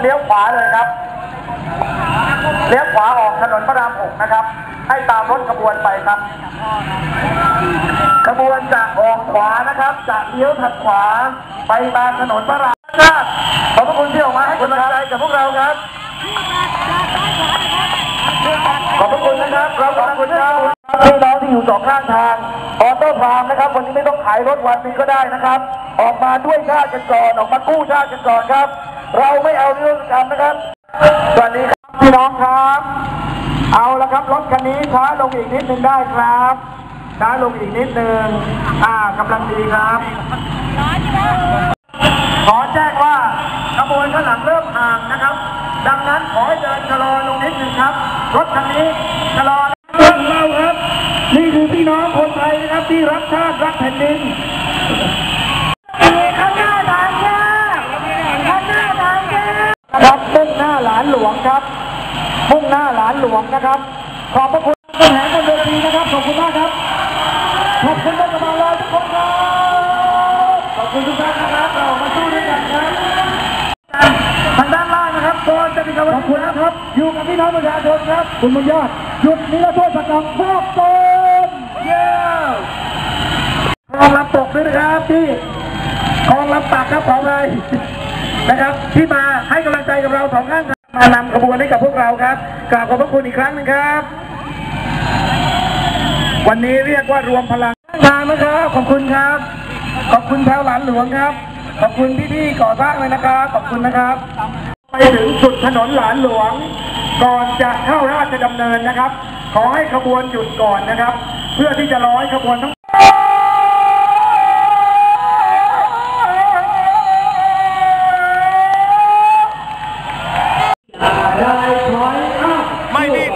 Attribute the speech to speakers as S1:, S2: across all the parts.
S1: เลี้ยวขวาเลยครับ เลี้ยวขวาออกถนนพระราม6นะครับ ให้ตามรถขบวนไปครับ ขบวนจะออกขวานะครับ จะเลี้ยวถัดขวาไปตามถนนพระรามขอบพระคุณที่ออกมาให้กำลังใจกับพวกเราครับ ขอบพระคุณนะครับเราขอบคุณครับพี่น้องที่อยู่สองข้างทางออโต้พรามนะครับ วันนี้ไม่ต้องขายรถวันนึงก็ได้นะครับ ออกมาด้วยชาติกันก่อนออกมากู้ชาติกันก่อนครับ เราไม่เอาเรื่องกรรมนะครับ สวัสดีครับพี่น้องครับ เอาละครับรถคันนี้ช้าลงอีกนิดนึงได้ครับช้าลงอีกนิดนึงอ่ากำลังดีครับ ขอแจ้งว่าขบวนข้างหลังเริ่มห่างนะครับ ดังนั้นขอให้เดินชะลอลงนิดหนึ่งครับ รถคันนี้ชะลอเรื่องของเราครับ นี่คือพี่น้องคนไทยนะครับที่รักชาติรักแผ่นดิน หน้าหลานหลวงครับ มุ่งหน้าหลานหลวงนะครับ ขอบพระคุณผู้แห่งบนเวทีนะครับ ขอบคุณมากครับ ขอบคุณท่านกำลังรอทุกคนครับ ขอบคุณทุกท่านนะครับ เรามาสู้ด้วยกันครับ ทางด้านล่างนะครับก่อนจะมีการขอบคุณนะครับ อยู่กับพี่น้องประชาชนครับ คุณบุญยอด หยุดนิรโทษกรรมพวกตนเย้กองรับตกด้วยนะครับที่กองรับปากครับของเลย นะครับ ที่มาให้กำลังใจกับเราสองข้างทางมานำขบวนให้กับพวกเราครับกราบขอบพระคุณอีกครั้งหนึงครับ วันนี้เรียกว่ารวมพลังทางนะครับขอบคุณครับ ขอบคุณแถวหลานหลวงครับ ขอบคุณพี่ๆก่อสร้างเลยนะครับ ขอบคุณนะครับ ไปถึงสุดถนนหลานหลวง ก่อนจะเข้าราชดำเนินนะครับ ขอให้ขบวนหยุดก่อนนะครับ เพื่อที่จะร้อให้ขบวนทั้ง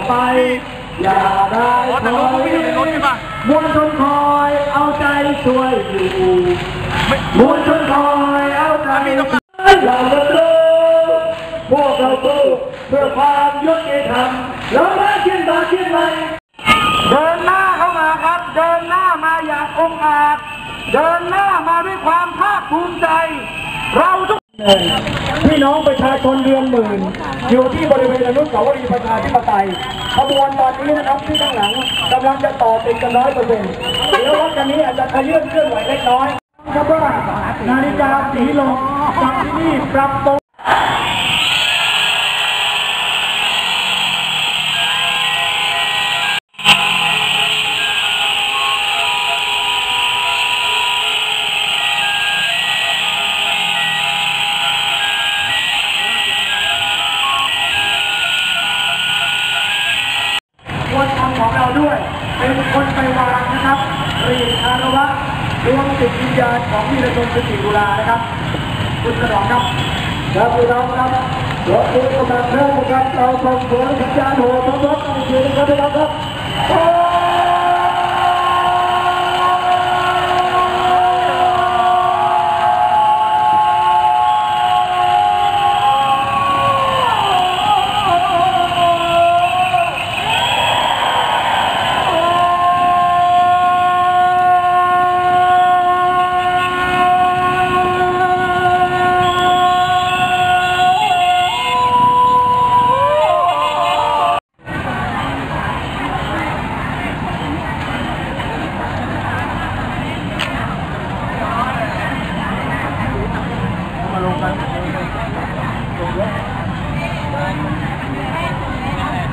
S1: ไม่
S2: นี่
S1: ไป อย่าได้
S2: อ๋อแต่รถไม่อยู่ในรถใช่ปะ
S1: มวลชนคอยเอาใจช่วยอยู่
S2: ไม่
S1: มวลชนคอยเอาใจ
S2: มีตรงนั้น
S1: เราก็สู้พวกเราสู้เพื่อความยุติธรรมเรามาเชียนต่อเชียนใหม่เดินหน้าเข้ามาครับ เดินหน้ามาอย่างองอาจ เดินหน้ามาด้วยความภาคภูมิใจ เราทุก พี่น้องประชาชนเรือนหมื่น อยู่ที่บริเวณอนุสาวรีย์ประชาธิปไตยขบวนตอนนี้นะครับที่ข้างหลังกำลังจะต่อติดกันร้อยเปอร์เซ็นต์เดี๋ยวรถคันนี้อาจจะขยื่นเคลื่อนไหวเล็กน้อยครับว่านาฬิกาสีลมจากที่นี่ปรับตัว คนวางนะครับเรียนคารวะดวงจิตวิญญาณของพี่ระดมสติกุลานะครับ คุณกระดองครับครับพี่น้องครับรถตู้กำลังเริ่มนะครับเราส่งหัวสัญญาณโหทั้งรถต้องยืนนะครับพี่น้องครับ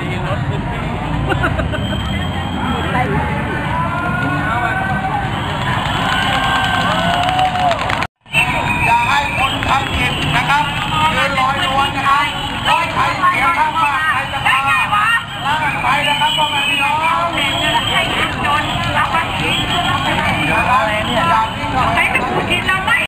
S1: ดีรถขึ้นที่